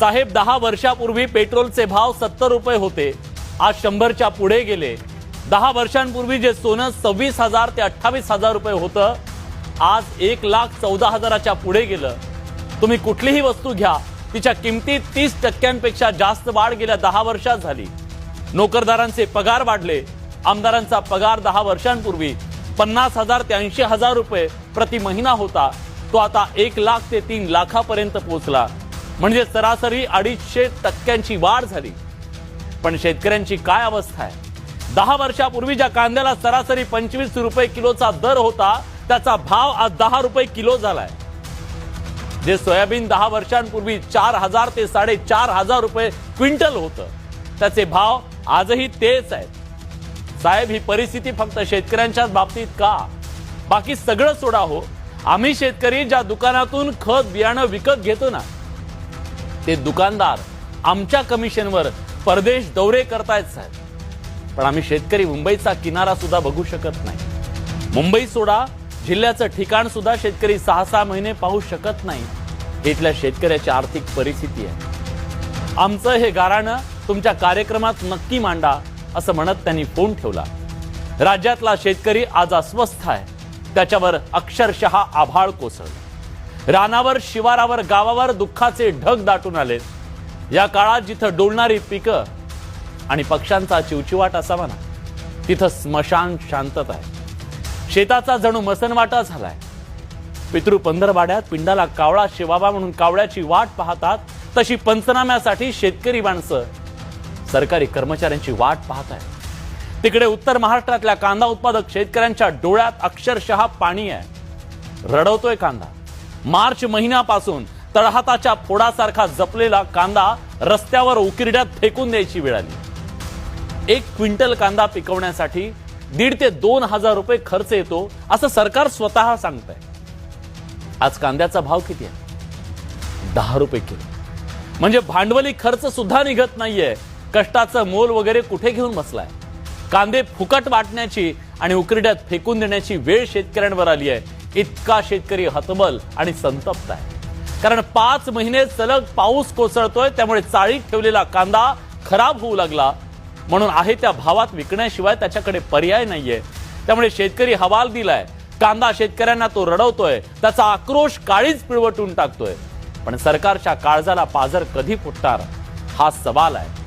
साहेब दहा वर्षापूर्वी पेट्रोलचे भाव सत्तर रुपये होते. आज शंभरच्या पुढे गेले. दहा वर्षांपूर्वी जे सोनं सव्वीस हजार ते अठ्ठावीस हजार रुपये होतं आज एक लाख चौदा हजाराच्या पुढे गेलं. तुम्ही कुठलीही वस्तू घ्या तिच्या किमतीत तीस टक्क्यांपेक्षा जास्त वाढ गेल्या दहा वर्षात झाली. नोकरदारांचे पगार वाढले. आमदारांचा पगार दहा वर्षांपूर्वी पन्नास हजार ते ऐंशी हजार रुपये प्रति महिना होता. तो आता एक लाख ते तीन लाखापर्यंत पोहोचला. म्हणजे सरासरी अडीचशे टक्क्यांची वाढ झाली. पण शेतकऱ्यांची काय अवस्था आहे? दहा वर्षापूर्वी ज्या कांद्याला सरासरी पंचवीस रुपये किलोचा दर होता त्याचा भाव आज दहा रुपये किलो झालाय. जे सोयाबीन दहा वर्षांपूर्वी चार हजार ते साडेचार हजार रुपये क्विंटल होतं त्याचे भाव आजही तेच आहेत. साहेब ही परिस्थिती फक्त शेतकऱ्यांच्याच बाबतीत का? बाकी सगळं सोडा हो. आम्ही शेतकरी ज्या दुकानातून खत बियाणं विकत घेतो ना ते दुकानदार आमच्या कमिशनवर परदेश दौरे करतायत साहेब. पण आम्ही शेतकरी मुंबईचा किनारा सुद्धा बघू शकत नाही. मुंबई सोडा जिल्ह्याचं ठिकाण सुद्धा शेतकरी सहा सहा महिने पाहू शकत नाही. हे इथल्या शेतकऱ्याची आर्थिक परिस्थिती आहे. आमचं हे गाराणं तुमच्या कार्यक्रमात नक्की मांडा असं म्हणत त्यांनी फोन ठेवला. राज्यातला शेतकरी आज अस्वस्थ आहे. त्याच्यावर अक्षरशः आभाळ कोसळलं. रानावर शिवारावर गावावर दुःखाचे ढग दाटून आले. या काळात जिथं डोलणारी पिकं आणि पक्ष्यांचा चिवचिवाट असावा ना तिथं स्मशान शांतता आहे. शेताचा जणू मसनवाटा झालाय. पितृ पंधरवाड्यात पिंडाला कावळा शिवावा म्हणून कावळ्याची वाट पाहतात तशी पंचनाम्यासाठी शेतकरी माणसं सरकारी कर्मचाऱ्यांची वाट पाहत आहेत तिकडे उत्तर महाराष्ट्रातल्या कांदा उत्पादक शेतकऱ्यांच्या डोळ्यात अक्षरशः पाणी आहे. रडवतोय कांदा. मार्च महिन्यापासून तळहाताच्या फोडासारखा जपलेला कांदा रस्त्यावर उकिरड्यात फेकून द्यायची वेळ आली. एक क्विंटल कांदा पिकवण्यासाठी दीड ते दोन हजार रुपये खर्च येतो असं सरकार स्वतः सांगतंय. आज कांद्याचा भाव किती आहे? दहा रुपये किलो. म्हणजे भांडवली खर्च सुद्धा निघत नाहीये. कष्टाचं मोल वगैरे कुठे घेऊन बसलाय? कांदे फुकट वाटण्याची आणि उकरड्यात फेकून देण्याची वेळ शेतकऱ्यांवर आली आहे. इतका शेतकरी हतबल आणि संतप्त आहे. कारण पाच महिने सलग पाऊस कोसळतोय त्यामुळे चाळीत ठेवलेला कांदा खराब होऊ लागला. म्हणून आहे त्या भावात विकण्याशिवाय त्याच्याकडे पर्याय नाहीये. त्यामुळे शेतकरी हवाल दिलाय. कांदा शेतकऱ्यांना तो रडवतोय. त्याचा आक्रोश काळीच पिळवटून टाकतोय. पण सरकारच्या काळजाला पाजर कधी फुटणार? हा सवाल आहे.